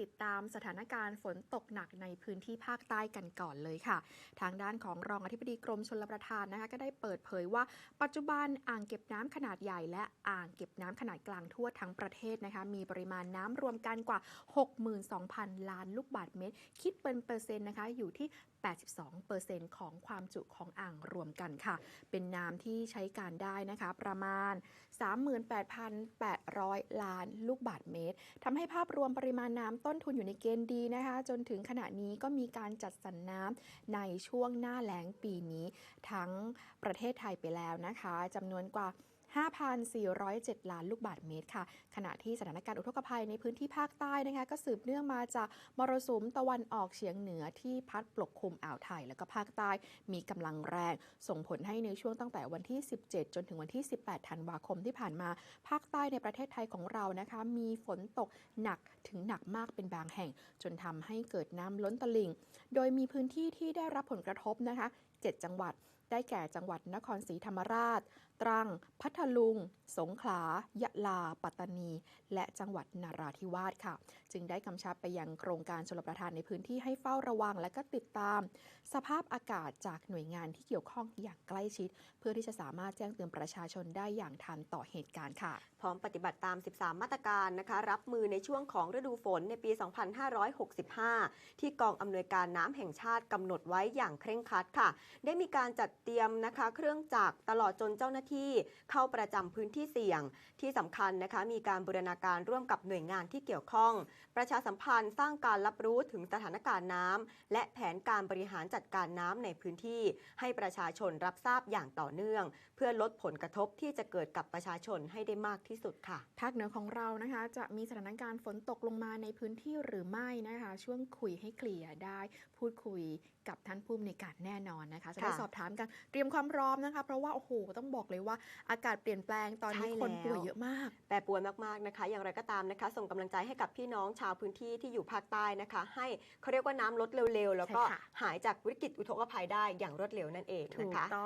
ติดตามสถานการณ์ฝนตกหนักในพื้นที่ภาคใต้กันก่อนเลยค่ะ ทางด้านของรองอธิบดีกรมชลประทานนะคะก็ได้เปิดเผยว่า ปัจจุบันอ่างเก็บน้ำขนาดใหญ่และอ่างเก็บน้ำขนาดกลางทั่วทั้งประเทศนะคะมีปริมาณน้ำรวมกันกว่า 62,000 ล้านลูกบาศก์เมตร คิดเป็นเปอร์เซ็นต์นะคะอยู่ที่ 82%ของความจุของอ่างรวมกันค่ะ เป็นน้ำที่ใช้การได้นะคะประมาณ 38,800 ล้านลูกบาศก์เมตรทำให้ภาพรวมปริมาณน้ำต้นทุนอยู่ในเกณฑ์ดีนะคะ จนถึงขณะนี้ก็มีการจัดสรรน้ำในช่วงหน้าแล้งปีนี้ ทั้งประเทศไทยไปแล้วนะคะจำนวนกว่า 5,407 ล้านลูกบาศก์เมตรค่ะ ขณะที่สถานการณ์อุทกภัยในพื้นที่ภาคใต้นะคะก็สืบเนื่องมาจากมรสุมตะวันออกเฉียงเหนือที่พัดปกคลุมอ่าวไทย แล้วก็ภาคใต้มีกำลังแรง ส่งผลให้ในช่วงตั้งแต่วันที่ 17 จนถึงวันที่ 18 ธันวาคมที่ผ่านมา ภาคใต้ในประเทศไทยของเรานะคะ มีฝนตกหนักถึงหนักมากเป็นบางแห่ง จนทำให้เกิดน้ำล้นตลิ่ง โดยมีพื้นที่ที่ได้รับผลกระทบนะคะ 7 จังหวัด ได้แก่จังหวัดนครศรีธรรมราช ตรัง พัทลุง สงขลา ยะลา ปัตตานี และจังหวัดนาราธิวาสค่ะ จึงได้กำชับไปยังโครงการชลประทานในพื้นที่ให้เฝ้าระวัง และก็ติดตาม สภาพอากาศจากหน่วยงานที่เกี่ยวข้องอย่างใกล้ชิด เพื่อที่จะสามารถแจ้งเตือนประชาชนได้อย่างทันต่อเหตุการณ์ค่ะ พร้อมปฏิบัติตาม 13 มาตรการนะคะ รับมือในช่วงของฤดูฝนในปี 2565 ที่กองอำนวยการน้ำแห่งชาติกำหนดไว้อย่างเคร่งครัดค่ะ ได้มีการจัดเตรียมนะคะ เครื่องจักรตลอดจนเจ้าหน้าที่เข้าประจำพื้นที่เสี่ยง ที่สำคัญนะคะมีการบูรณาการร่วมกับหน่วยงานที่เกี่ยวข้อง ประชาสัมพันธ์สร้างการรับรู้ถึงสถานการณ์น้ำและแผนการบริหารจัดการน้ำในพื้นที่ ให้ประชาชนรับทราบอย่างต่อเนื่อง เพื่อลดผลกระทบที่จะเกิดกับประชาชนให้ได้มากที่สุดค่ะภาคเหนือของเรานะคะ จะมีสถานการณ์ฝนตกลงมาในพื้นที่หรือไม่นะคะ ช่วงคุยให้เคลียร์ได้ พูดคุยกับท่านผู้อำนวยการแน่นอนนะคะ จะได้ค่ะสอบถามกันเตรียมความพร้อมนะคะ เพราะว่า โอ้โห ต้องบอกเลยว่าอากาศเปลี่ยนแปลงตอนนี้ใช่คนแล้วป่วยเยอะมาก แปรปรวนมากๆนะคะ อย่างไรก็ตามนะคะ ส่งกำลังใจให้กับพี่น้องชาวพื้นที่ที่อยู่ภาคใต้นะคะ ให้เขาเรียกว่าน้ำลดเร็วๆ แล้วก็ใช่ค่ะหายจากวิกฤตอุทกภัยได้อย่างรวดเร็วนั่นเองถูนะกคะต้อง